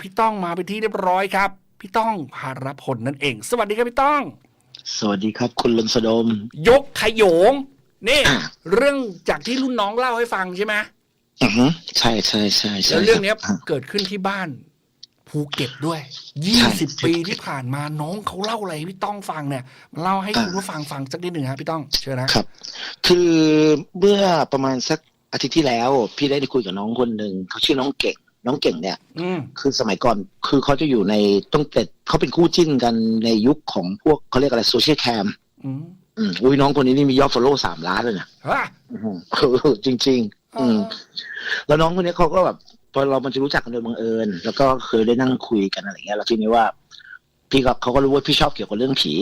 พี่ต้องมาไปนที่เรียบร้อยครับ พี่ต้องภารพลนั่นเอง สวัสดีครับพี่ต้อง สวัสดีครับ คุณลนสดม ยกขยงนี่อะเรื่องจากที่รุ่นน้องเล่าให้ฟังใช่ไหมอือฮึใช่ใช่ใช่ใช่แล้วเรื่องเนี้ยคบเกิดขึ้นที่บ้านภูเก็ตด้วยใช่ยี่สิบใช่ปีที่ผ่านมาน้องเขาเล่าอะไรให้พี่ต้องฟังเนี่ยมาเล่าให้อะคุณผู้ฟังฟังสักนิดหนึ่งครับพี่ต้องเชิญนะครับ คือเมื่อประมาณสักอาทิตย์ที่แล้ว พี่ได้คุยกับน้องคนหนึ่งเขาชื่อน้องเก่ง น้องเก่งเนี่ยอืมคือสมัยก่อนคือเขาจะอยู่ในต้องเต็ดเขาเป็นคู่จิ้นกันในยุคของพวกเขาเรียกอะไรโซเชียลแคมอืมอืมอุ้ยน้องคนนี้นี่มียอดฟอลโล่สามล้านเลยนะฮะอื้อหือจริงๆอืมแล้วน้องคนนี้เขาก็แบบพอเรามันจะรู้จักกันโดยบังเอิญ แล้วก็เคยได้นั่งคุยกันอะไรเงี้ยแล้วทีนี้ว่า พี่ก็เขาก็รู้ว่าพี่ชอบเกี่ยวกับเรื่องผี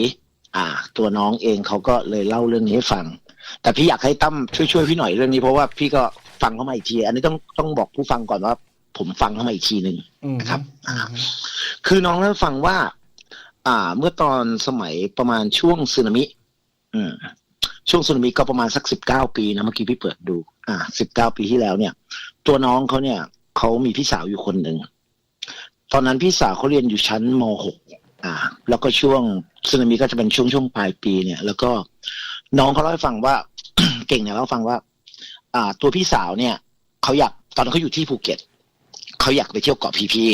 อ่า ตัวน้องเองเขาก็เลยเล่าเรื่องนี้ให้ฟัง แต่พี่อยากให้ตั้มช่วยช่วยพี่หน่อยเรื่องนี้เพราะว่าพี่ก็ฟังเข้ามาอีกที อันนี้ต้องต้องบอกผู้ฟังก่อนว่า ผมฟังเข้ามาอีกทีหนึ่งอืมนะครับอืมคือน้องเล่าให้ฟังว่า อ่า เมื่อตอนสมัยประมาณช่วงสึนามิอืมช่วงสึนามิก็ประมาณสักสิบเก้าปีนะเมื่อกี้พี่เปิดดู อ่าสิบเก้าปีที่แล้วเนี่ย ตัวน้องเขาเนี่ยเขามีพี่สาวอยู่คนหนึ่งตอนนั้นพี่สาวเขาเรียนอยู่ชั้นมหกอ่า แล้วก็ช่วงสึนามิก็จะเป็นช่วงช่วงปลายปีเนี่ย แล้วก็น้องเขาเล่าให้ฟังว่า เก่งเนี่ยเล่าให้ฟังว่า อ่า ตัวพี่สาวเนี่ยเขาอยากตอนนั้นเขาอยู่ที่ภูเก็ต เขาอยากไปเที่ยวเกาะพีพี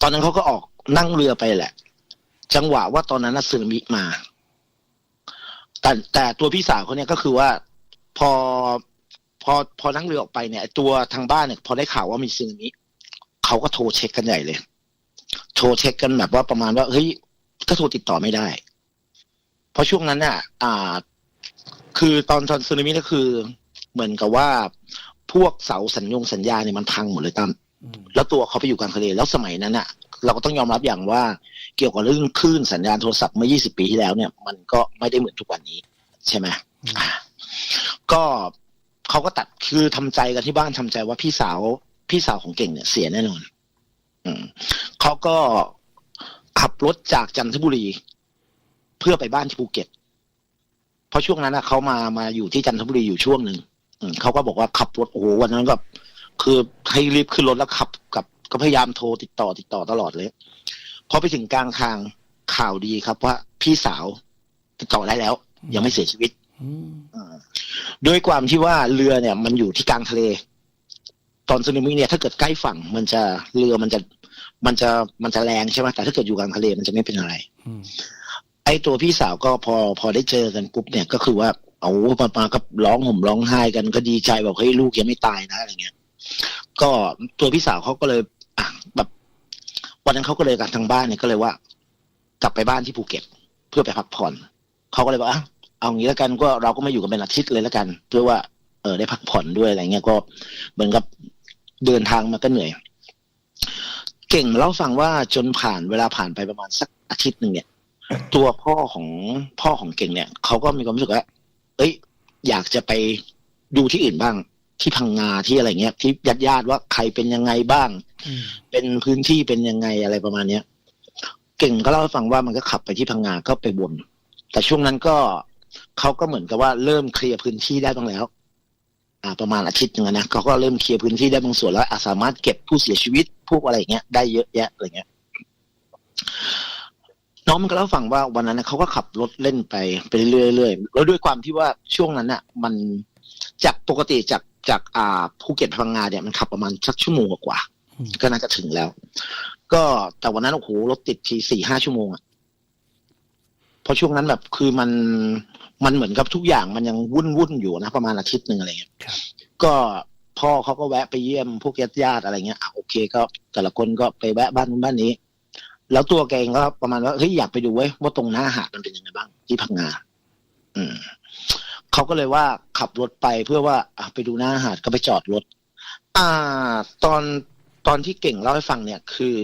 ตอนนั้นเขาก็ออกนั่งเรือไปแหละ จังหวะว่าตอนนั้นสึนามิมา แต่แต่ตัวพี่สาวเขาเนี่ยก็คือว่าพอพอพอนั่งเรือออกไปเนี่ยตัวทางบ้านเนี่ยพอได้ข่าวว่ามีสึนามิเขาก็โทรเช็คกันใหญ่เลย โทรเช็คกันแบบว่าประมาณว่าเฮ้ยก็โทรติดต่อไม่ได้ เพราะช่วงนั้นน่ะ อ่า คือตอนตอนสึนามิก็คือ เหมือนกับว่า พวกเสาสัญญงสัญญาเนี่ยมันพังหมดเลยตั้มอืมแล้วตัวเขาไปอยู่กลางทะเลแล้วสมัยนั้นน่ะเราก็ต้องยอมรับอย่างว่าเกี่ยวกับเรื่องคลื่นสัญญาณโทรศัพท์เมื่อ 20 ปีที่แล้วเนี่ย มันก็ไม่ได้เหมือนทุกวันนี้ ใช่ไหมอ่าก็เขาก็ตัดคือทำใจกันที่บ้านทำใจว่าพี่สาว พี่สาวของเก่งเนี่ยเสียแน่นอนอืมเขาก็ขับรถจากจันทบุรี เพื่อไปบ้านที่ภูเก็ต เพราะช่วงนั้นนะเขามามาอยู่ที่จันทบุรีอยู่ช่วงหนึ่งอืม เขาก็บอกว่าขับรถโอ้โหวันนั้นก็คือให้รีบขึ้นรถแล้วขับกับก็พยายามโทรติดต่อติดต่อตลอดเลยพอไปถึงกลางทางข่าวดีครับว่าพี่สาวติดต่อได้แล้ว ยังไม่เสียชีวิตอืมอ่าด้วยความที่ว่าเรือเนี่ย มันอยู่ที่กลางทะเล ตอนสึนามิเนี่ยถ้าเกิดใกล้ฝั่ง มันจะเรือมันจะมันจะมันจะแรงใช่ไหมแต่ถ้าเกิดอยู่กลางทะเลมันจะไม่เป็นอะไรอืมไอ้ตัวพี่สาวก็พอพอได้เจอกันปุ๊บเนี่ยก็คือว่า เอามามากับร้องห่มร้องไห้กันก็ดีใจบอกเฮ้ยลูกยังไม่ตายนะอะไรเงี้ย ก็ตัวพี่สาวเขาก็เลยอะแบบวันนั้นเขาก็เลยกับทางบ้านเนี่ยก็เลยว่า กลับไปบ้านที่ภูเก็ต เพื่อไปพักผ่อนเขาก็เลยบอกอะเอางี้แล้วกันก็เราก็ไม่อยู่กันเป็นอาทิตย์เลยแล้วกัน เพื่อว่าเออได้พักผ่อนด้วยอะไรเงี้ยก็เหมือนกับเดินทางมาก็เหนื่อย เก่งเล่าฟังว่าจนผ่านเวลาผ่านไปประมาณสักอาทิตย์หนึ่งเนี่ย ตัวพ่อของพ่อของเก่งเนี่ยเขาก็มีความรู้สึกว่า เอ้ย อยากจะไปดูที่อื่นบ้าง ที่พังงาที่อะไรเงี้ยที่ญาติญาติๆว่าใครเป็นยังไงบ้างอืมเป็นพื้นที่เป็นยังไงอะไรประมาณเนี้ย เก่งก็เล่าให้ฟังว่ามันก็ขับไปที่พังงาก็ไปวนแต่ช่วงนั้นก็เขาก็เหมือนกับว่าเริ่มเคลียร์พื้นที่ได้บ้างแล้ว อ่า ประมาณอาทิตย์หนึงอะนะเขาก็เริ่มเคลียร์พื้นที่ได้บางส่วนแล้วอะสามารถเก็บผู้เสียชีวิตพวกอะไรอย่างเงี้ยได้เยอะแยะอะไรเงี้ย น้องมันก็เล่าให้ฟังว่าวันนั้นน่ะเขาก็ขับรถเล่นไปไปเรื่อยๆเรื่อยๆแล้วด้วยความที่ว่าช่วงนั้นน่ะ มันจากปกติจากจากอ่าภูเก็ตพังงาเนี่ยมันขับประมาณสักชั่วโมงกว่าๆก็น่าจะถึงแล้ว ก็แต่วันนั้นโอ้โหรถติดทีสี่ห้าชั่วโมงอะเพราะช่วงนั้นแบบคือมันมันเหมือนกับทุกอย่างมันยังวุ่นวุ่นๆอยู่นะประมาณอาทิตย์หนึ่งอะไรเงี้ยครับก็พ่อเขาก็แวะไปเยี่ยมพวกญาติญาติๆอะไรเงี้ยอะโอเคก็แต่ละคนก็ไปแวะบ้านนู้นบ้านนี้ แล้วตัวแกเองก็ประมาณว่าเฮ้ยอยากไปดูเว้ยว่าตรงหน้าหาดมันเป็นยังไงบ้าง ที่พังงาอืมเขาก็เลยว่าขับรถไปเพื่อว่าอะไปดูหน้าหาดก็ไปจอดรถ อ่า ตอนตอนที่เก่งเล่าให้ฟังเนี่ย คือ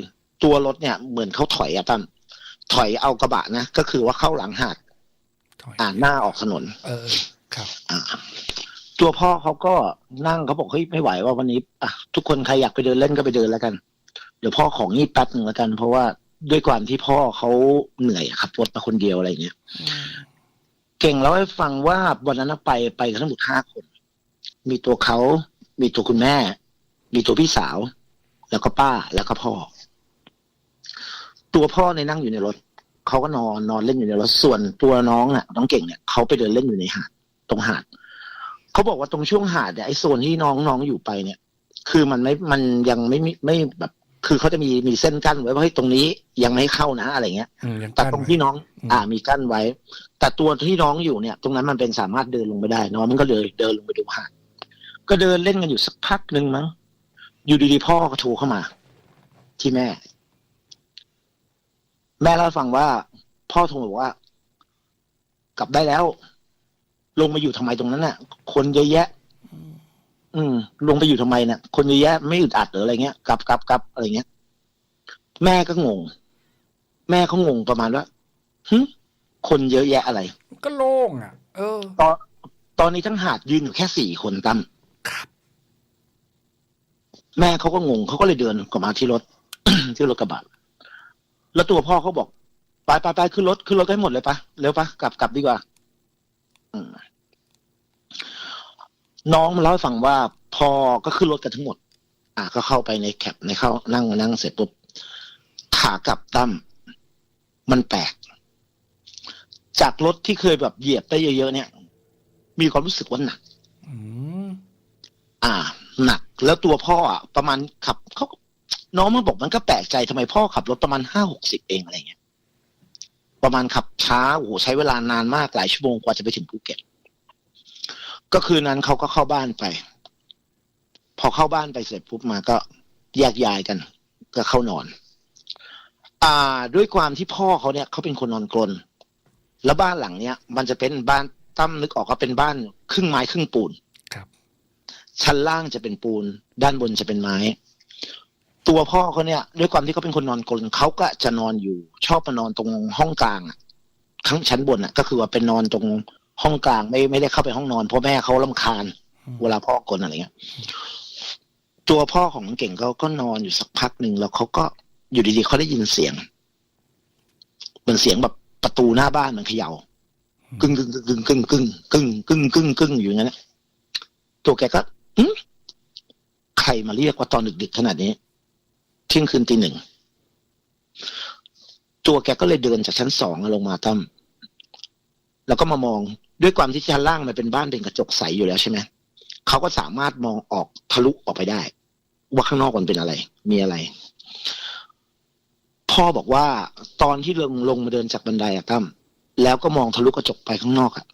ตัวรถเนี่ยเหมือนเขาถอยอะตั้มถอยเอากระบะนะก็คือว่าเข้าหลังหาดถอยอ่าหน้าออกถนน เออ ครับอ่าตัวพ่อเขาก็นั่งเขาบอกเฮ้ยไม่ไหวว่าวันนี้อะทุกคนใครอยากไปเดินเล่นก็ไปเดินแล้วกัน เดี๋ยวพ่อของงีบแป๊บหนึ่งแล้วกัน เพราะว่า ด้วยความที่พ่อเขาเหนื่อยอะขับรถมาคนเดียวอะไรอย่างเงี้ยอืมเก่งเล่าให้ฟังว่าวันนั้นน่ะไปไปกันทั้งหมดห้าคน มีตัวเขา มีตัวคุณแม่ มีตัวพี่สาว แล้วก็ป้าแล้วก็พ่อ ตัวพ่อในยนั่งอยู่ในรถเขาก็นอนนอนเล่นอยู่ในรถส่วนตัวน้องน่ะ น้องเก่งเนี่ยเขาไปเดินเล่นอยู่ในหาดตรงหาดเขาบอกว่าตรงช่วงหาดเนี่ยไอ้โซนที่น้องน้องอยู่ไปเนี่ย คือมันไม่มันยังไม่มีไม่แบบ คือเขาจะมีมีเส้นกั้นไว้ว่าเฮ้ยตรงนี้ยังไม่ให้เข้านะอะไรเงี้ยอืมยังแต่กั้นตรงไว้ที่น้องอืมอ่ามีกั้นไว้ แต่ตัวที่น้องอยู่เนี่ย ตรงนั้นมันเป็นสามารถเดินลงไปได้ น้องมันก็เลยเดินลงไปดูหาดก็เดินเล่นกันอยู่สักพักหนึ่งมั้งอยู่ดีๆพ่อก็โทรเข้ามา ที่แม่ แม่เล่าให้ฟังว่า พ่อโทรบอกว่า กลับได้แล้ว ลงมาอยู่ทำไมตรงนั้นน่ะ คนเยอะแยะ อืมลงไปอยู่ทำไมเนี่ยคนเยอะแยะไม่อึดอัดหรืออะไรเงี้ยกลับกลับกลับอะไรเงี้ย แม่ก็งง แม่เขางงประมาณว่าหึคนเยอะแยะอะไร ก็โล่งอะ เออ ตอนตอนนี้ทั้งหาดยืนอยู่แค่สี่คนตั้มครับแม่เขาก็งงเขาก็เลยเดินกลับมาที่รถ ที่รถกระบะแล้วตัวพ่อเขาบอกไปไปไปขึ้นรถขึ้นรถให้หมดเลยปะเร็วปะกลับกลับดีกว่าอืม น้องมาเล่าให้ฟังว่าพอก็ขึ้นรถกันทั้งหมด อะก็เข้าไปในแคปในเข้านั่งนั่งเสร็จปุ๊บขากลับตั้มมันแปลกจากรถที่เคยแบบเหยียบได้เยอะๆเนี่ย มีความรู้สึกว่าหนักอืมอ่า หนัก แล้วตัวพ่ออะประมาณขับเขาน้องมันบอกมันก็แปลกใจทำไมพ่อขับรถประมาณห้าหกสิบเองอะไรเงี้ย ประมาณขับช้าโอ้โหใช้เวลานานมากหลายชั่วโมงกว่าจะไปถึงภูเก็ต ก็คืนนั้นเขาก็เข้าบ้านไป พอเข้าบ้านไปเสร็จปุ๊บมาก็แยกย้ายกัน ก็เข้านอน อ่า ด้วยความที่พ่อเขาเนี่ยเขาเป็นคนนอนกรนแล้วบ้านหลังเนี้ยมันจะเป็นบ้านตั้มนึกออกว่าเป็นบ้านครึ่งไม้ครึ่งปูนครับ ชั้นล่างจะเป็นปูน ด้านบนจะเป็นไม้ ตัวพ่อเขาเนี่ย ด้วยความที่เขาเป็นคนนอนกลนเขาก็จะนอนอยู่ ชอบมานอนตรงห้องกลางอะข้างชั้นบนอะ ก็คือว่าเป็นนอนตรง ห้องกลางไม่ไม่ได้เข้าไปห้องนอนเพราะแม่เขาลำคาญอืมเวลาพ่อกลนอะไรเงี้ย ตัวพ่อของน้องเก่งเขาก็นอนอยู่สักพักหนึ่งแล้วเขาก็อยู่ดีๆเขาได้ยินเสียงเหมือนเสียงแบบประตูหน้าบ้านมันเขย่ากึ่งกึ่งกึ่งกึ่งกึ่งกึ่งกึ่งกึ่งกึ่งอยู่อย่างนั้นนะตัวแกก็หึใครมาเรียกว่าตอนดึกๆขนาดนี้ เที่ยงคืนตีหนึ่งตัวแกก็เลยเดินจากชั้นสองลงมาตั้มแล้วก็มามอง ด้วยความที่ชั้นล่างมันเป็นบ้านเป็นกระจกใสอยู่แล้วใช่ไหมเขาก็สามารถมองออกทะลุออกไปได้ ว่าข้างนอกมันเป็นอะไร มีอะไร พ่อบอกว่าตอนที่ลงลงมาเดินจากบันไดอะตั้มแล้วก็มองทะลุกระจกไปข้างนอกอะ่ะ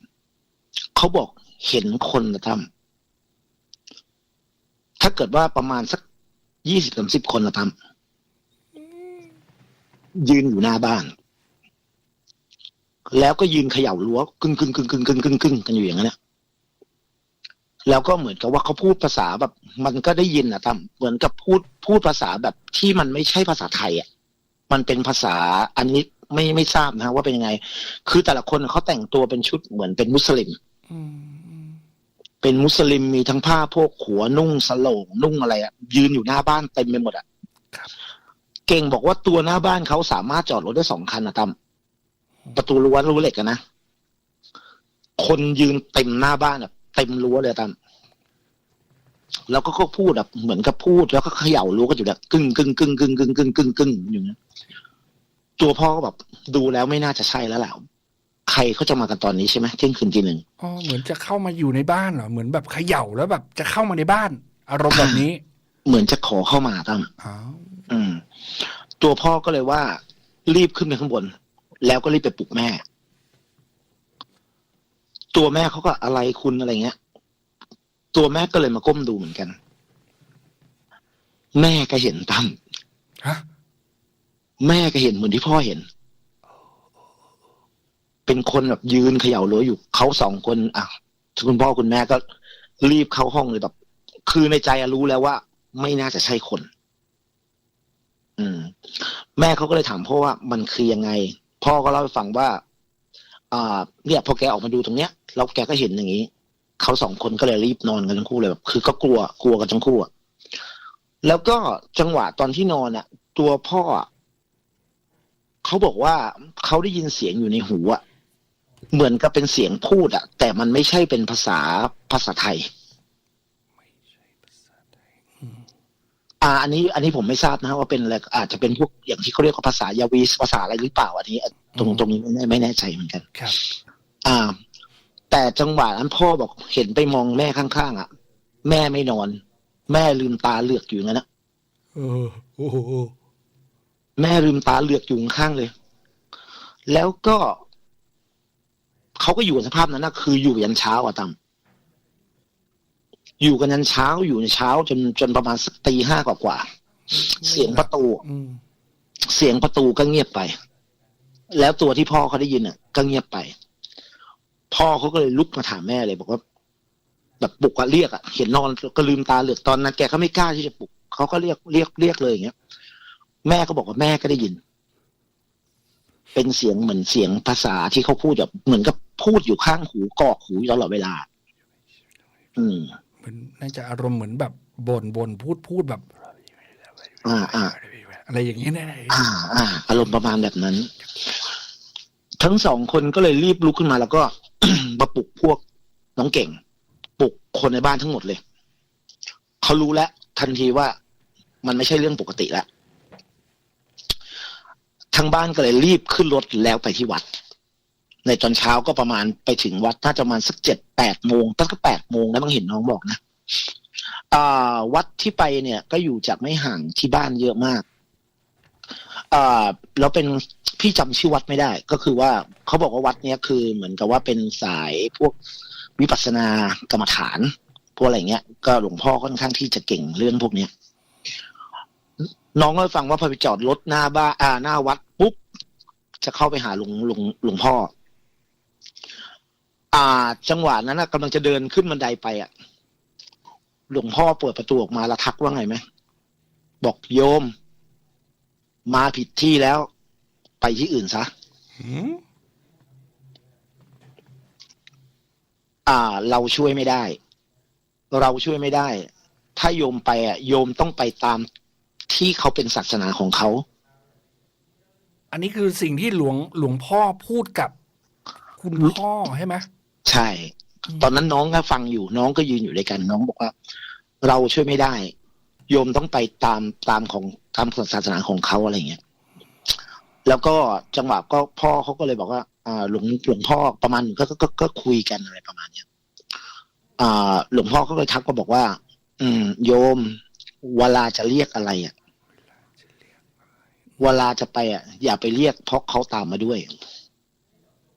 เขาบอกเห็นคนนะตั้มถ้าเกิดว่าประมาณสักยี่สิบสามสิบคนนะตั้มยืนอยู่หน้าบ้าน แล้วก็ยืนเขย่ารั้วกึ่งกึ่งกึ่งกึ่งกึ่งกึ่งกึ่งกันอยู่อย่างนั้นนะแล้วก็เหมือนกับว่าเขาพูดภาษาแบบ มันก็ได้ยินนะตั้มเหมือนกับพูดพูดภาษาแบบที่มันไม่ใช่ภาษาไทยอะมันเป็นภาษาอันนี้ไม่ไม่ทราบนะฮะว่าเป็นยังไง คือแต่ละคนเขาแต่งตัวเป็นชุดเหมือนเป็นมุสลิมอืมอืมเป็นมุสลิมมีทั้งผ้าโพกหัวนุ่งสโลงนุ่งอะไรอะยืนอยู่หน้าบ้านเต็มไปหมดอะเก่งบอกว่าตัวหน้าบ้านเขาสามารถจอดรถได้สองคันนะตั้ม ประตูรั้วรั้วเหล็กอะนะ คนยืนเต็มหน้าบ้านแบบเต็มรั้วเลยตั้มแล้วก็ก็พูดแบบเหมือนกับพูดแล้วก็เขย่ารั้วกันอยู่แบบกึ่งกึ่งกึ่งกึ่งกึ่งกึ่งกึ่งกึ่งอย่างเงี้ยตัวพ่อก็แบบดูแล้วไม่น่าจะใช่แล้วแหละใครเขาจะมากันตอนนี้ใช่ไหมเที่ยงคืนทีหนึ่งอ๋อเหมือนจะเข้ามาอยู่ในบ้านเหรอเหมือนแบบเขย่าแล้วแบบ จะเข้ามาในบ้าน อารมณ์แบบนี้ เหมือนจะขอเข้ามาตั้มอ๋ออืม ตัวพ่อก็เลยว่า รีบขึ้นไปข้างบน แล้วก็รีบไปปลุกแม่ ตัวแม่เขาก็อะไรคุณอะไรเงี้ย ตัวแม่ก็เลยมาก้มดูเหมือนกัน แม่ก็เห็นตั้มฮะแม่ก็เห็นเหมือนที่พ่อเห็น เป็นคนแบบยืนเขย่ารั้วอยู่เขาสองคนอะคุณพ่อคุณแม่ก็รีบเข้าห้องเลยแบบ คือในใจอะรู้แล้วว่า ไม่น่าจะใช่คน อืม แม่เขาก็เลยถามพ่อว่ามันคือยังไง พ่อก็เล่าให้ฟังว่า อ่า เนี่ยพอแกออกมาดูตรงเนี้ยแล้วแกก็เห็นอย่างนี้เขาสองคนก็เลยรีบนอนกันทั้งคู่เลยแบบคือก็กลัวกลัวกันทั้งคู่อะแล้วก็จังหวะตอนที่นอนอะตัวพ่อเขาบอกว่าเขาได้ยินเสียงอยู่ในหูอะเหมือนกับเป็นเสียงพูดอะแต่มันไม่ใช่เป็นภาษาภาษาไทย ไม่ใช่ภาษาไทย อืมอ่าอันนี้อันนี้ผมไม่ทราบนะว่าเป็นอะไรอาจจะเป็นพวกอย่างที่เขาเรียกว่าภาษายาวีภาษาอะไรหรือเปล่าอันนี้ ตรงตรงนี้ไม่แน่ไม่แน่ใจเหมือนกันครับ อ่า แต่จังหวะนั้นพ่อบอกเห็นไปมองแม่ข้างๆอะ แม่ไม่นอน แม่ลืมตาเหลือกอยู่อย่างนั้นนะเออโอ้โหแม่ลืมตาเหลือกอยู่ข้างๆเลย แล้วก็เขาก็อยู่ในสภาพนั้นนะคืออยู่ยันเช้าอะตั้ม อยู่กันยันเช้าอยู่ในเช้า จนจนประมาณสักตีห้ากว่าๆเสียงประตูอืมเสียงประตูก็เงียบไป แล้วตัวที่พ่อเขาได้ยินอะ ก็เงียบไป พ่อเขาก็เลยลุกมาถามแม่เลย บอกว่า แบบปลุกอะเรียกอะเห็นนอนก็ลืมตาเหลือกตอนนั้นแกก็ไม่กล้าที่จะปลุกเขาก็เรียกเรียกเรียกเลยอย่างเงี้ย แม่ก็บอกว่าแม่ก็ได้ยิน เป็นเสียงเหมือนเสียงภาษาที่เขาพูดแบบเหมือนกับพูดอยู่ข้างหูกอกหูอยู่ตลอดเวลา อืม เหมือนน่าจะอารมณ์เหมือนแบบบ่นบ่นพูดพูดแบบอ่าอ่าอะไรอย่างเงี้ยแน่อ่าอ่าอารมณ์ประมาณแบบนั้น ทั้งสองคนก็เลยรีบลุกขึ้นมา แล้วก็มาปลุกพวกน้องเก่ง ปลุกคนในบ้านทั้งหมดเลย เขารู้แล้วทันทีว่ามันไม่ใช่เรื่องปกติแล้วทั้งบ้านก็เลยรีบขึ้นรถแล้วไปที่วัด ในตอนเช้าก็ประมาณไปถึงวัดน่าจะประมาณสักเจ็ดแปดโมงตั้งแต่แปดโมงแล้วบางเห็นน้องบอกนะอ่าวัดที่ไปเนี่ยก็อยู่จากไม่ห่างที่บ้านเยอะมากอ่าแล้วเป็นพี่จำชื่อวัดไม่ได้ ก็คือว่าเขาบอกว่าวัดเนี้ยคือเหมือนกับว่าเป็นสายพวกวิปัสสนากรรมฐานพวกอะไรเงี้ย ก็หลวงพ่อค่อนข้างที่จะเก่งเรื่องพวกเนี้ยน้องเล่าฟังว่าพอไปจอดรถหน้าบ้านอ่าหน้าวัดปุ๊บจะเข้าไปหาหลวงหลวงหลวงพ่อ อ่า จังหวะนั้นนะกำลังจะเดินขึ้นบันไดไปอะ หลวงพ่อเปิดประตูออกมาแล้วทักว่าไงไหมบอกโยม มาผิดที่แล้ว ไปที่อื่นซะๆหืมอ่า เราช่วยไม่ได้ เราช่วยไม่ได้ ถ้าโยมไปอะ โยมต้องไปตามที่เขาเป็นศาสนาของเขา อันนี้คือสิ่งที่หลวงหลวงพ่อพูดกับคุณพ่อใช่ไหม ใช่ ตอนนั้นน้องก็ฟังอยู่น้องก็ยืนอยู่ด้วยกัน น้องบอกว่า เราช่วยไม่ได้ โยมต้องไปตามตามของตามศาสนาของเขาอะไรเงี้ยแล้วก็จังหวะก็พ่อเขาก็เลยบอกว่าอ่าหลวงหลวงพ่อประมาณหนึ่งก็ก็ก็ก็คุยกันอะไรประมาณเนี้ยอ่า หลวงพ่อเขาเลยทักก็บอกว่า อืม โยม เวลาจะเรียกอะไรอะเวลาจะไปอะ อย่าไปเรียกเพราะเขาตามมาด้วย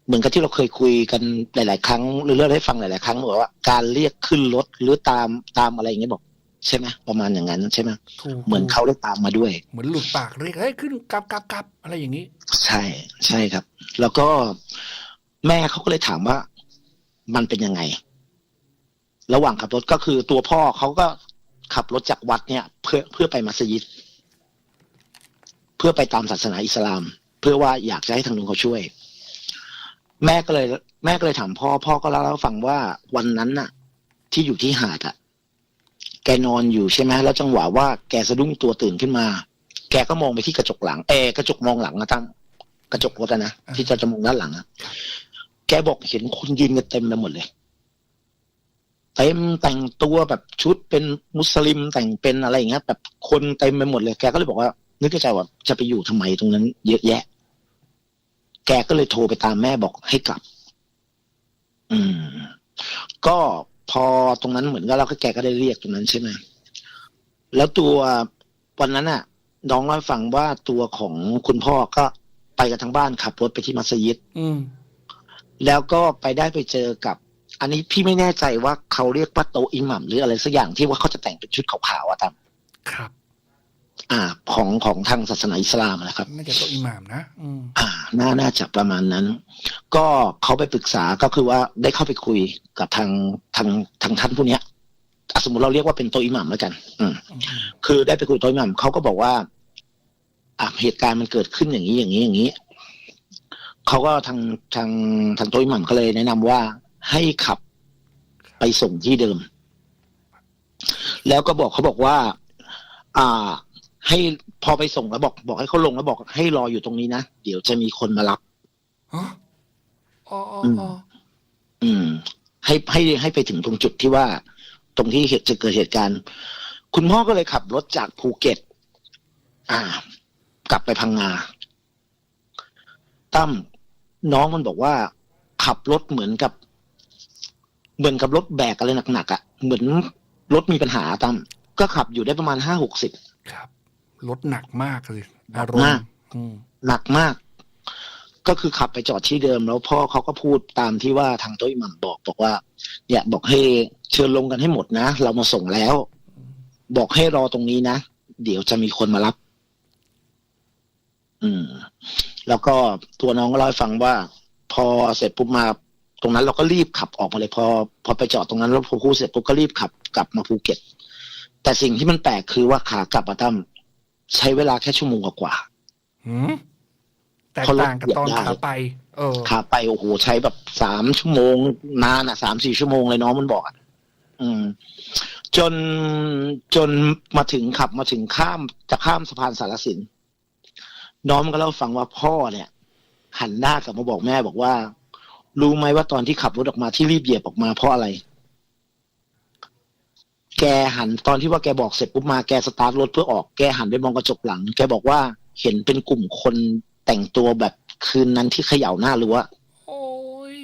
เหมือนกับที่เราเคยคุยกันหลาย ๆ ครั้งหรือเล่าให้ฟังหลาย ๆ ครั้งบอกว่าการเรียกขึ้นรถหรือตามตามอะไรอย่างเงี้ยบอกใช่ไหมประมาณอย่างนั้นใช่ไหมถูกเหมือนเขาได้ตามมาด้วย เหมือนหลุดปากเรียกเฮ้ยขึ้นกลับกลับกลับอะไรอย่างนี้ ใช่ใช่ครับ แล้วก็แม่เขาก็เลยถามว่า มันเป็นยังไง ระหว่างขับรถก็คือตัวพ่อเขาก็ขับรถจากวัดเนี่ย เพื่อเพื่อไปมัสยิด เพื่อไปตามศาสนาอิสลาม เพื่อว่าอยากจะให้ทางนู้นเขาช่วย แม่ก็เลย แม่ก็เลยถามพ่อ พ่อก็เล่าให้ฟังว่าวันนั้นน่ะ ที่อยู่ที่หาดอะแกนอนอยู่ใช่ไหมแล้วจังหวะว่าแกสะดุ้งตัวตื่นขึ้นมา แกก็มองไปที่กระจกหลังเออกระจกมองหลังนะตั้งกระจกรถนะที่จะจะมองด้านหลังอะแกบอกเห็นคนยืนกันเต็มไปหมดเลยเต็มแต่งตัวแบบชุดเป็นมุสลิมแต่งเป็นอะไรอย่างเงี้ยแบบคนเต็มไปหมดเลยแกก็เลยบอกว่า นึกในใจว่าจะไปอยู่ทำไมตรงนั้น เยอะแยะ แกก็เลยโทรไปตามแม่บอกให้กลับ อืม ก็พอตรงนั้นเหมือนกับเราก็แกก็ได้เรียกตรงนั้นใช่ไหมแล้วตัววันนั้นน่ะน้องเล่าให้ฟังว่าตัวของคุณพ่อก็ไปกับทางบ้านขับรถไปที่มัสยิดอืมแล้วก็ไปได้ไปเจอกับ อันนี้พี่ไม่แน่ใจว่าเขาเรียกว่าโตะอิหมัมหรืออะไรสักอย่างที่ว่าเขาจะแต่งเป็นชุดขาวๆอะตามครับ อ่าของของทางศาสนาอิสลามนะครับน่าจะโตะอิหม่ามนะอืมอ่าน่าน่าจะประมาณนั้น ก็เขาไปปรึกษาก็คือว่าได้เข้าไปคุยกับทางทางทางท่านผู้เนี้ยอะสมมติเราเรียกว่าเป็นโตะอิหมัมแล้วกัน อืมอืมอืมคือได้ไปคุยกับโตะอิหมัมเขาก็บอกว่าอะเหตุการณ์มันเกิดขึ้นอย่างนี้อย่างนี้อย่างนี้เขาก็ทางทางทางโตะอิหมัมก็เลยแนะนำว่าให้ขับไปส่งที่เดิม แล้วก็บอกเขาบอกว่า อ่า ให้พอไปส่งแล้วบอกบอกให้เขาลงแล้วบอกให้รออยู่ตรงนี้นะ เดี๋ยวจะมีคนมารับอ๋ออ๋ออ๋ออ๋ออืม ให้ให้ให้ไปถึงตรงจุดที่ว่า ตรงที่เหตุจะเกิดเหตุการณ์ คุณพ่อก็เลยขับรถจากภูเก็ต อ่า กลับไปพังงาตั้มน้องมันบอกว่า ขับรถเหมือนกับ เหมือนกับรถแบกอะไรหนักๆอะ่ะ เหมือนรถมีปัญหาตั้มก็ขับอยู่ได้ประมาณห้าหกสิบครับ รถหนักมากเลยหนัอากรมมากณ์อืมหนักมาก ก็คือขับไปจอดที่เดิม แล้วพ่อเขาก็พูดตามที่ว่าทางโต้ยหมันบอกบอกว่า เนี่ยบอกให้เชิญลงกันให้หมดนะ เรามาส่งแล้ว บอกให้รอตรงนี้นะ เดี๋ยวจะมีคนมารับ อืม แล้วก็ตัวน้องก็เล่าให้ฟังว่า พอเสร็จปุ๊บมาตรงนั้นเราก็รีบขับออกมาเลยพอ พอไปจอดตรงนั้นแล้วพอพูดเสร็จปุ๊บก็รีบขับกลับมาภูเก็ต แต่สิ่งที่มันแปลกคือว่าขากลับมาตั้ม ใช้เวลาแค่ชั่วโมงกว่าหืมแตกเพราะรถต่างกับตอนเหยียบได้ขาไป เออขาไปโอ้โหใช้แบบสามชั่วโมง นานอะสามสี่ชั่วโมงเลยน้องมันบอกอะอืม จนจนมาถึงขับมาถึงข้ามจะข้ามสะพานสารสิน น้องมันก็เล่าให้ฟังว่าพ่อเนี่ย หันหน้ากลับมาบอกแม่บอกว่า รู้ไหมว่าตอนที่ขับรถออกมาที่รีบเหยียบออกมาเพราะอะไร แกหันตอนที่ว่าแกบอกเสร็จปุ๊บมาแกสตาร์ทรถเพื่อออกแกหันไปมองกระจกหลัง แกบอกว่าเห็นเป็นกลุ่มคนแต่งตัวแบบคืนนั้นที่เขย่าหน้ารั้วโอ้ย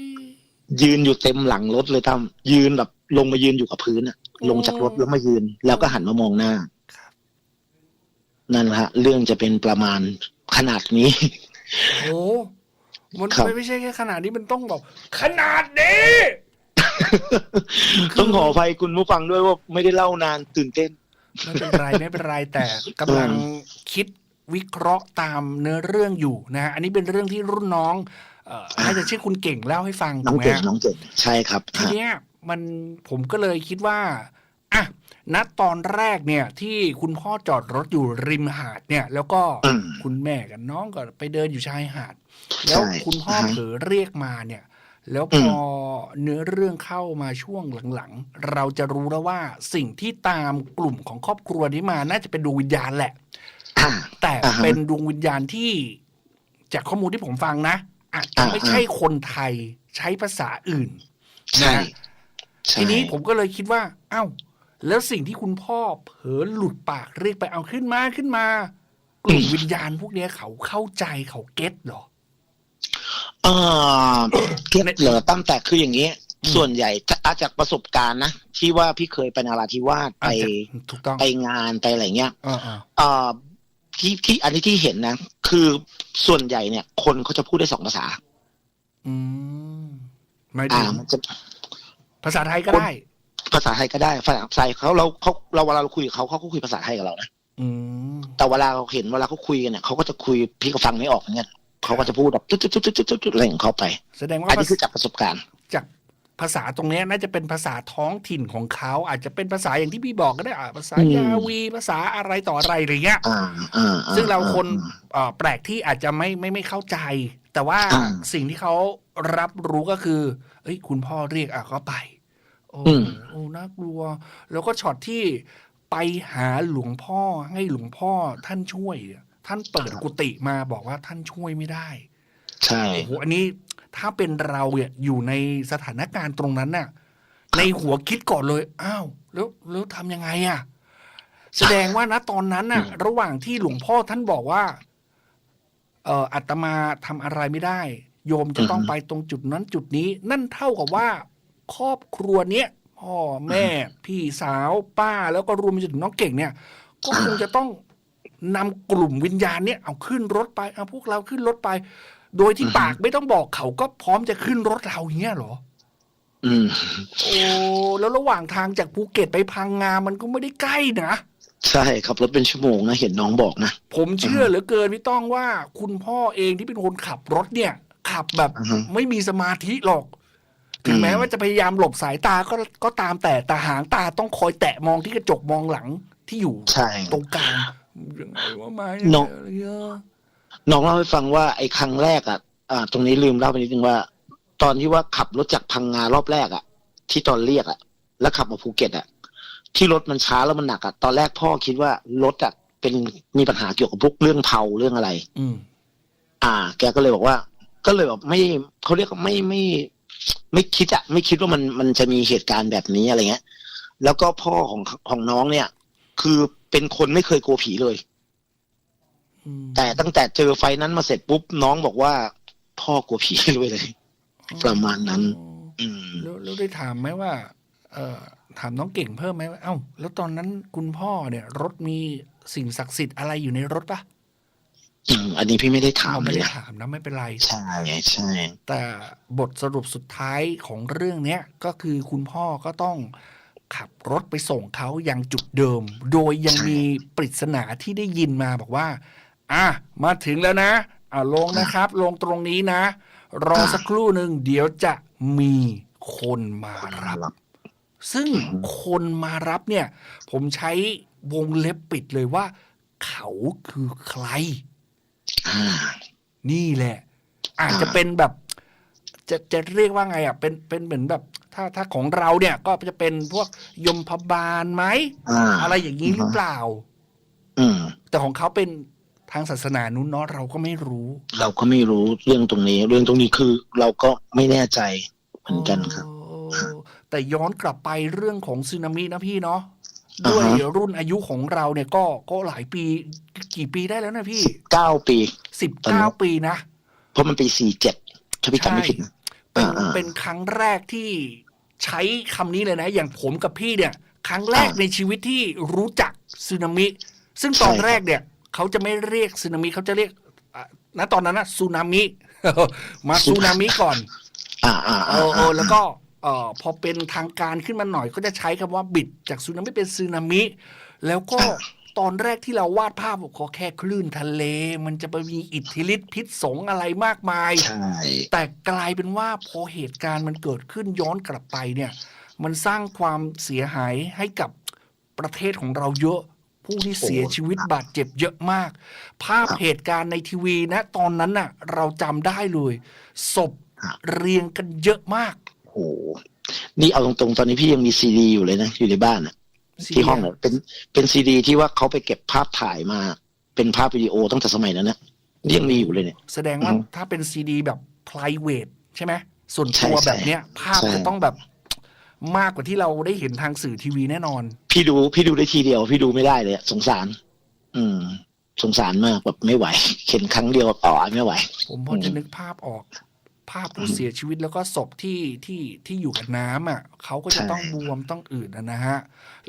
ยืนอยู่เต็มหลังรถเลยตั้มยืนแบบลงมายืนอยู่กับพื้นอะลงจากรถแล้วมายืน แล้วก็หันมามองหน้าครับนั่นแหละฮะเรื่องจะเป็นประมาณขนาดนี้โอ้มันครับไม่ไม่ใช่แค่ขนาดนี้มันต้องแบบขนาดนี้ ต้องขออภัยคุณผู้ฟังด้วยว่าไม่ได้เล่านานตื่นเต้น ไม่เป็นไรไม่เป็นไรแต่กำลังคิดวิเคราะห์ตามเนื้อเรื่องอยู่นะฮะอันนี้เป็นเรื่องที่รุ่นน้องเอ่อน่าจะชื่อคุณเก่งเล่าให้ฟังน้ถูองกไหมเก่งฮะน้องเก่งใช่ครับทีเนี้ยมันผมก็เลยคิดว่าอะณตอนแรกเนี่ย ที่คุณพ่อจอดรถอยู่ริมหาดเนี่ย แล้วก็อืมคุณแม่กับน้องก็ไปเดินอยู่ชายหาด แล้วใช่คุณพ่ออ่าฮะเผลอเรียกมาเนี่ย แล้วพอเนื้อเรื่องเข้ามาช่วงหลังๆ เราจะรู้แล้วว่าสิ่งที่ตามกลุ่มของครอบครัวนี้มาน่าจะเป็นดวงวิญญาณแหละอ่าแต่อ่าฮะเป็นดวงวิญญาณที่จากข้อมูลที่ผมฟังนะอาจจะอ่าไม่ใช่คนไทยใช้ภาษาอื่นใช่นะใช่ทีนี้ผมก็เลยคิดว่า เอ้า แล้วสิ่งที่คุณพ่อเผลอหลุดปากเรียกไปเอาขึ้นมาขึ้นมากลุ่มวิญญาณพวกเนี้ยเขาเข้าใจเขาเก็ตเหรอเออเก็ตเหรอตั้งแต่คืออย่างนี้ ส่วนใหญ่จะอาจากประสบการณ์นะที่ว่าพี่เคยไปนราธิวาสไปอาจจะถูกต้องไปงานไปอะไรเงี้ยเออเออเอ่อที่ที่อันนี้ที่เห็นนะ คือส่วนใหญ่เนี่ย คนเขาจะพูดได้สองภาษา อืมหมายอ่าถึงมันจะภาษาไทยก็ได้ ภาษาไทยก็ได้ภาษาไทยเขาเราเขาเราเวลาเราคุยกับเขาเขาก็คุยภาษาไทยกับเรานะอืมแต่เวลาเราเห็นเวลาเขาคุยกันเนี่ยเขาก็จะคุยพี่ก็ฟังไม่ออกเหมือนกัน เขาก็จะพูดแบบจุดจุดจุดจุดจุดจุดอะไรของเขาไป แสดงว่าอันนี้คือจากประสบการณ์ จากภาษาตรงนี้น่าจะเป็นภาษาท้องถิ่นของเขาอาจจะเป็นภาษาอย่างที่พี่บอกก็ได้อะภาษายาวี ภาษาอะไรต่ออะไรอะไรเงี้ยซึ่งเราคนแปลกที่อาจจะไม่ไม่ไม่เข้าใจ แต่ว่าสิ่งที่เขารับรู้ก็คือ เอ้ย คุณพ่อเรียกอะก็ไป โอ้โอ้น่ากลัว แล้วก็ช็อตที่ไปหาหลวงพ่อให้หลวงพ่อท่านช่วยเนี่ย ท่านเปิดกุฏิมาบอกว่าท่านช่วยไม่ได้ ใช่โอ้โหอันนี้ถ้าเป็นเราเนี่ยอยู่ในสถานการณ์ตรงนั้นน่ะ ในหัวคิดก่อนเลยอ้าวแล้วแล้วทำยังไงอะ แสดงว่านะตอนนั้นน่ะ ระหว่างที่หลวงพ่อท่านบอกว่า เอ่ออาตมาทำอะไรไม่ได้ โยมจะต้องไปตรงจุดนั้นจุดนี้ นั่นเท่ากับว่า ครอบครัวเนี้ยพ่อแม่ พี่สาวป้าแล้วก็รวมไปถึงน้องเก่งเนี่ย ก็คงจะต้อง นำกลุ่มวิญญาณเนี่ยเอาขึ้นรถไปเอาพวกเราขึ้นรถไป โดยที่อือฮึปากไม่ต้องบอกเขาก็พร้อมจะขึ้นรถเราอย่างเงี้ยเหรอ อืมโอ้แล้วระหว่างทางจากภูเก็ตไปพังงา มันก็ไม่ได้ใกล้นะใช่ขับรถเป็นชั่วโมงนะเห็นน้องบอกนะผมเชื่อเหลือเกินพี่ต้องว่าคุณพ่อเองที่เป็นคนขับรถเนี่ย ขับแบบอือฮึไม่มีสมาธิหรอก ถึงอืมแม้ว่าจะพยายามหลบสายตาก็ก็ตามแต่ตาหางตาต้องคอยแตะมองที่กระจกมองหลังที่อยู่ใช่ตรงกลาง ยังไงว่ามาน้อง อะไรเงี้ยน้องเล่าให้ฟังว่าไอ้ครั้งแรกอะอ่า ตรงนี้ลืมเล่าไปนิดนึงว่า ตอนที่ว่าขับรถจากพังงารอบแรกอะ ที่ตอนเรียกอะ แล้วขับมาภูเก็ตอะ ที่รถมันช้าแล้วมันหนักอะ ตอนแรกพ่อคิดว่ารถอะเป็นมีปัญหาเกี่ยวกับพวกเรื่องเผาเรื่องอะไร อืมอ่า แกก็เลยบอกว่า ก็เลยแบบไม่เขาเรียกว่าไม่ไม่ ไม่คิดอะไม่คิดว่ามันมันจะมีเหตุการณ์แบบนี้อะไรเงี้ย แล้วก็พ่อของของน้องเนี่ย คือ เป็นคนไม่เคยกลัวผีเลยอืมแต่ตั้งแต่เจอไฟนั้นมาเสร็จปุ๊บน้องบอกว่า พ่อกลัวผีด้วยเลย ประมาณนั้น อืมแล้วแล้วได้ถามไหมว่า เอ่อถามน้องเก่งเพิ่มไหมว่าเอ้า แล้วตอนนั้นคุณพ่อเนี่ย รถมีสิ่งศักดิ์สิทธิ์อะไรอยู่ในรถปะอืมอันนี้พี่ไม่ได้ถามเราเลไม่ยได้นะถามนะไม่เป็นไร ใช่ใช่แต่บทสรุปสุดท้ายของเรื่องเนี้ยก็คือคุณพ่อก็ต้อง ขับรถไปส่งเขายังจุดเดิม โดยยังมีปริศนาที่ได้ยินมาบอกว่า อะ มาถึงแล้วนะ อ่าลงนะครับ ลงตรงนี้นะ รอสักครู่หนึ่งเดี๋ยวจะมีคนมารับรับซึ่งอืมคนมารับเนี่ย ผมใช้วงเล็บปิดเลยว่า เขาคือใครอ่านี่แหละ อาจอ่าจะเป็นแบบ จะจะเรียกว่าไงอะ เป็นเป็นเหมือนแบบ ถ้าถ้าของเราเนี่ยก็จะเป็นพวกยมพบาลไหมอ่าอะไรอย่างนี้หรือเปล่าอืมแต่ของเขาเป็นทางศาสนานู้นเนาะเราก็ไม่รู้ เราก็ไม่รู้เรื่องตรงนี้ เรื่องตรงนี้คือเราก็ไม่แน่ใจเหมือนกันครับโอ้แต่ย้อนกลับไปเรื่องของสึนามินะพี่เนาะอ่าด้วยฮะรุ่นอายุของเราเนี่ยก็ก็หลายปีกี่ปีได้แล้วนะพี่เก้าปีสิบตอนนี้เก้าปีนะ เพราะมันปีสี่เจ็ดถ้าพี่จำไม่ผิดนะ เป็นอ่าๆเป็นครั้งแรกที่ใช้คำนี้เลยนะ อย่างผมกับพี่เนี่ย ครั้งแรกอ่าในชีวิตที่รู้จักสึนามิ ซึ่งตอนใช่ครับแรกเนี่ย เขาจะไม่เรียกสึนามิเขาจะเรียกอะณตอนนั้นนะสึนามิมาสึนามิก่อนอ่าอ่าเออ่าอเออแล้วก็เอ่อพอเป็นทางการขึ้นมาหน่อยก็จะใช้คำว่าบิดจากสึนามิเป็นสึนามิ แล้วก็ ตอนแรกที่เราวาดภาพบอกขอแค่คลื่นทะเล มันจะไปมีอิทธิฤทธิ์พิษสงอะไรมากมาย ใช่ แต่กลายเป็นว่าพอเหตุการณ์มันเกิดขึ้นย้อนกลับไปเนี่ย มันสร้างความเสียหายให้กับประเทศของเราเยอะ ผู้ที่เสียชีวิตบาดเจ็บเยอะมาก ภาพเหตุการณ์ในทีวีนะ ตอนนั้นน่ะ เราจำได้เลยศพเรียงกันเยอะมากโอ้โหนี่เอาตรงๆ ตอนนี้พี่ยังมีซีดีอยู่เลยนะ อยู่ในบ้านอะ ที่ห้องอะเป็นเป็นซีดีที่ว่าเขาไปเก็บภาพถ่ายมา เป็นภาพวิดีโอตั้งแต่สมัยนั้นนะนี่ยังมีอยู่เลยเนี่ย แสดงว่าอืมถ้าเป็นซีดีแบบ private ใช่ไหมส่วนใช่ตัวใช่แบบเนี้ย ภาพใช่จะต้องแบบมากกว่าที่เราได้เห็นทางสื่อทีวีแน่นอน พี่ดูพี่ดูได้ทีเดียว พี่ดูไม่ได้เลยอะสงสาร อืม สงสารมากแบบไม่ไหวเห็นครั้งเดียวต่อไม่ไหว ผมพอจะอืมนึกภาพออก ภาพผู้เสียชีวิตแล้วก็ศพที่ที่ที่อยู่กับน้ำอะเขาก็จะต้องบวมต้องอืดอะนะฮะ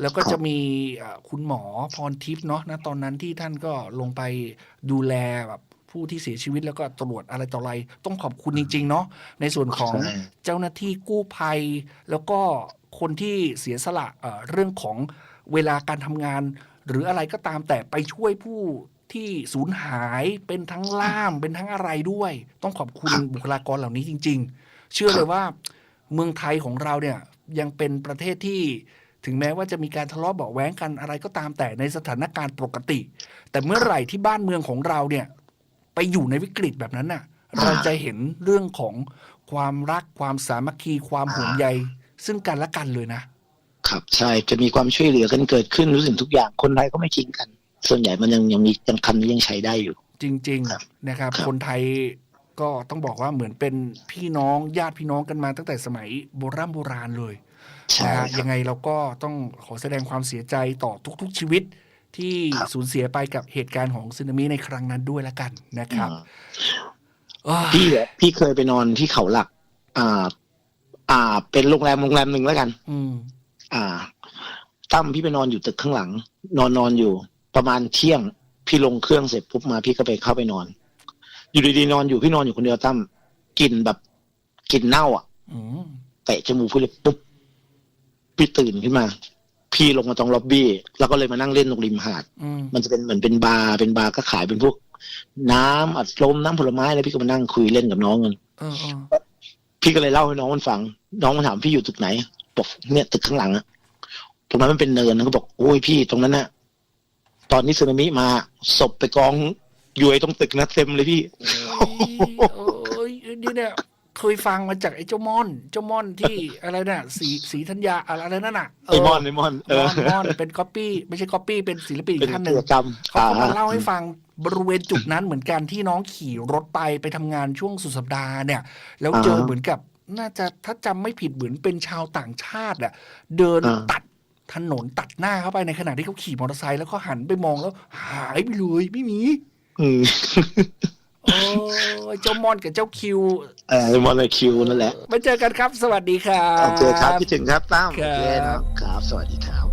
แล้วก็จะมีเอ่อคุณหมอพรทิพย์เนาะนะตอนนั้นที่ท่านก็ลงไปดูแลแบบผู้ที่เสียชีวิตแล้วก็ตรวจอะไรต่ออะไร ต้องขอบคุณจริง ๆ เนาะในส่วนของใช่ เจ้าหน้าที่กู้ภัย แล้วก็คนที่เสียสละเอ่อเรื่องของเวลาการทำงาน หรืออะไรก็ตามแต่ไปช่วยผู้ ที่สูญหายเป็นทั้งล่ามเป็นทั้งอะไรด้วย ต้องขอบคุณครับบุคลากรเหล่านี้จริง ๆ เชื่อเลยว่าเมืองไทยของเราเนี่ยยังเป็นประเทศที่ถึงแม้ว่าจะมีการทะเลาะเบาะแว้งกันอะไรก็ตามแต่ในสถานการณ์ปกติ แต่เมื่อไหร่ที่บ้านเมืองของเราเนี่ยไปอยู่ในวิกฤตแบบนั้นน่ะ เราจะเห็นเรื่องของความรักความสามัคคีความห่วงใย ซึ่งกันและกันเลยนะ ครับใช่จะมีความช่วยเหลือกันเกิดขึ้นรู้สึกทุกอย่างคนไทยก็ไม่ทิ้งกัน ส่วนใหญ่มันยังยังมียังคำนี้ยังใช้ได้อยู่ จริง ครับๆ นะครับ ครับ คนไทยก็ต้องบอกว่าเหมือนเป็นพี่น้องญาติพี่น้องกันมาตั้งแต่สมัยโบราณโบราณเลยใช่นะฮะครัยับ งไงเราก็ต้องขอแสดงความเสียใจต่อทุกๆชีวิตที่ครับ สูญเสียไปกับเหตุการณ์ของสึนามิในครั้งนั้นด้วยละกันนะครับอืมเอ้ยพี่อะพี่เคยไปนอนที่เขาหลัก อ่า อ่า เป็นโรงแรมโรงแรมหนึ่งแล้วกัน อืม อ่าตั้มพี่ไปนอนอยู่ตึกข้างหลัง นอนนอนอยู่ ประมาณเที่ยงพี่ลงเครื่องเสร็จปุ๊บมาพี่ก็ไปเข้าไปนอน อยู่ดีๆนอนอยู่พี่นอนอยู่คนเดียวตั้มกลิ่นแบบกลิ่นเน่าอะอืมเตะจมูกพี่เลยปุ๊บพี่ตื่นขึ้นมา พี่ลงมาตรงล็อบบี้ แล้วก็เลยมานั่งเล่นตรงริมหาดอืมมันจะเป็นเหมือนเป็นบาร์เป็นบาร์ก็ขายเป็นพวก น้ำอัดลมน้ำผลไม้อะไรพี่ก็มานั่งคุยเล่นกับน้องกันเออเออพี่ก็เลยเล่าให้น้องมันฟัง น้องมันถามพี่อยู่ตึกไหนบอกเนี่ยตึกข้างหลังอะตรงนั้นมันเป็นเนินนะก็บอกโอ้ยพี่ตรงนั้นน่ะ ตอนนี้สึนามิมาศพไปกองอยู่ไอ้ตรงตึกนะเต็มเลยพี่โอ้ยเอ้ยนี่เนี่ยเคยฟังมาจากไอ้เจ้าม่อน เจ้าม่อนที่อะไรน่ะ สีสีธัญญาอะไรนั่นน่ะไอ้มอนไอ้มอนเอมออนมอนเป็นก๊อปปี้ไม่ใช่ก๊อปปี้เป็นศิลปินอีเป็นกท่านหกินึ่งจกรรมเขาก็มาอ่เล่าให้ฟังบริเวณจุดนั้นเหมือนกันที่น้องขี่รถไปไปทำงานช่วงสุดสัปดาห์เนี่ย แล้วเจอเหมือนกับน่าจะถ้าจำไม่ผิดเหมือนเป็นชาวต่างชาติอะเดินตัด ถนนตัดหน้าเข้าไปในขณะที่เขาขี่มอเตอร์ไซค์แล้วก็หันไปมองแล้ว หายไปเลยไม่มีอืมโอ้ยเจ้ามอนกับเจ้าคิวเออมอลคิวนั่นแหละมาเจอกันครับ สวัสดีครับโอเคครับคิดถึงครับตั้มครัโอบเคนะครับ สวัสดีครับ